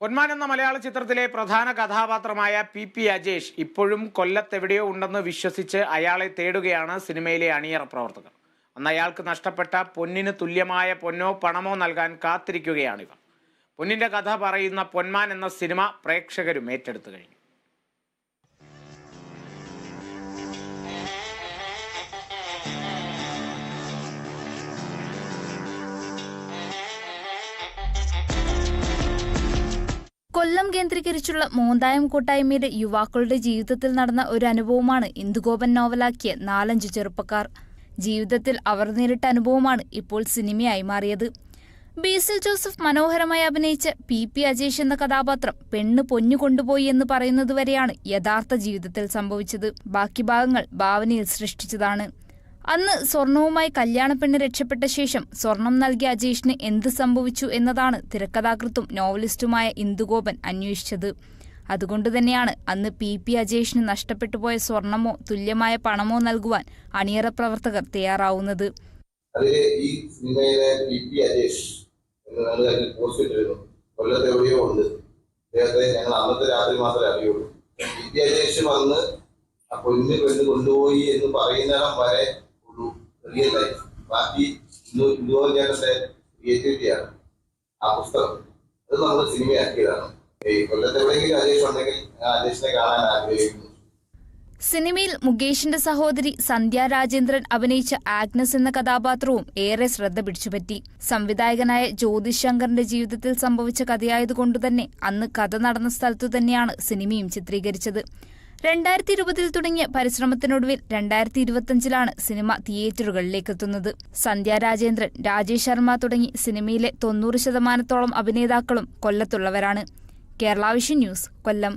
പൊന്മാൻ എന്ന മലയാള ചിത്രത്തിലെ പ്രധാന കഥാപാത്രമായ പി പി അജേഷ് ഇപ്പോഴും കൊല്ലത്തെവിടെയോ ഉണ്ടെന്ന് വിശ്വസിച്ച് അയാളെ തേടുകയാണ് സിനിമയിലെ അണിയറ പ്രവർത്തകർ. അന്ന് അയാൾക്ക് നഷ്ടപ്പെട്ട പൊന്നിന് തുല്യമായ പൊന്നോ പണമോ നൽകാൻ കാത്തിരിക്കുകയാണിവർ. പൊന്നിന്റെ കഥ പറയുന്ന പൊന്മാൻ എന്ന സിനിമ പ്രേക്ഷകരും ഏറ്റെടുത്തു കഴിഞ്ഞു. കൊല്ലം കേന്ദ്രീകരിച്ചുള്ള മോന്തായം കൂട്ടായ്മയുടെ യുവാക്കളുടെ ജീവിതത്തിൽ നടന്ന ഒരു അനുഭവമാണ് ഇന്ദുഗോപൻ നോവലാക്കിയ നാലഞ്ച് ചെറുപ്പക്കാർ. ജീവിതത്തിൽ അവർ നേരിട്ട അനുഭവമാണ് ഇപ്പോൾ സിനിമയായി മാറിയത്. ബീസിൽ ജോസഫ് മനോഹരമായി അഭിനയിച്ച പി പി അജേഷ് എന്ന കഥാപാത്രം പെണ്ണ് പൊന്നു കൊണ്ടുപോയി എന്ന് പറയുന്നതുവരെയാണ് യഥാർത്ഥ ജീവിതത്തിൽ സംഭവിച്ചത്. ബാക്കി ഭാഗങ്ങൾ ഭാവനയിൽ സൃഷ്ടിച്ചതാണ്. അന്ന് സ്വർണവുമായി കല്യാണപ്പെണ്ണ് രക്ഷപ്പെട്ട ശേഷം സ്വർണം നൽകിയ അജീഷിന് എന്ത് സംഭവിച്ചു എന്നതാണ് തിരക്കഥാകൃത്തും നോവലിസ്റ്റുമായ ഇന്ദുഗോപൻ അന്വേഷിച്ചത്. അതുകൊണ്ട് തന്നെയാണ് അന്ന് പി പി അജേഷിന് നഷ്ടപ്പെട്ടു പോയ സ്വർണമോ തുല്യമായ പണമോ നൽകുവാൻ അണിയറ പ്രവർത്തകർ തയ്യാറാവുന്നത്. ഈ അന്നത്തെ രാത്രി മാത്രമേ അറിയുള്ളൂ. പി വന്ന് പെണ്ണ് കൊണ്ടുപോയി എന്ന് പറയുന്നിടം വരെ റിയൽ ലൈഫ് ബാക്കി ചേട്ടന്റെ ക്രിയേറ്റിവിറ്റിയാണ് ആ പുസ്തകം അത് നമ്മൾ സിനിമയാക്കിയതാണ് ഈ കൊല്ലത്ത് അജേഷ് ഉണ്ടെങ്കിൽ അജേഷിനെ കാണാൻ സിനിമയിൽ മുകേഷിന്റെ സഹോദരി സന്ധ്യ രാജേന്ദ്രൻ അഭിനയിച്ച ആഗ്നസ് എന്ന കഥാപാത്രവും ഏറെ ശ്രദ്ധ പിടിച്ചുപറ്റി. സംവിധായകനായ ജ്യോതിഷ് ശങ്കറിന്റെ ജീവിതത്തിൽ സംഭവിച്ച കഥയായതുകൊണ്ടുതന്നെ അന്ന് കഥ നടന്ന സ്ഥലത്തു തന്നെയാണ് സിനിമയും ചിത്രീകരിച്ചത്. രണ്ടായിരത്തി ഇരുപതിൽ തുടങ്ങിയ പരിശ്രമത്തിനൊടുവിൽ രണ്ടായിരത്തി ഇരുപത്തിയഞ്ചിലാണ് സിനിമ തിയേറ്ററുകളിലേക്ക് എത്തുന്നത് സന്ധ്യ രാജേന്ദ്രൻ രാജേഷ് ശർമ്മ തുടങ്ങി സിനിമയിലെ തൊണ്ണൂറ് ശതമാനത്തോളം അഭിനേതാക്കളും കൊല്ലത്തുള്ളവരാണ്. Kerala vision news Kollam.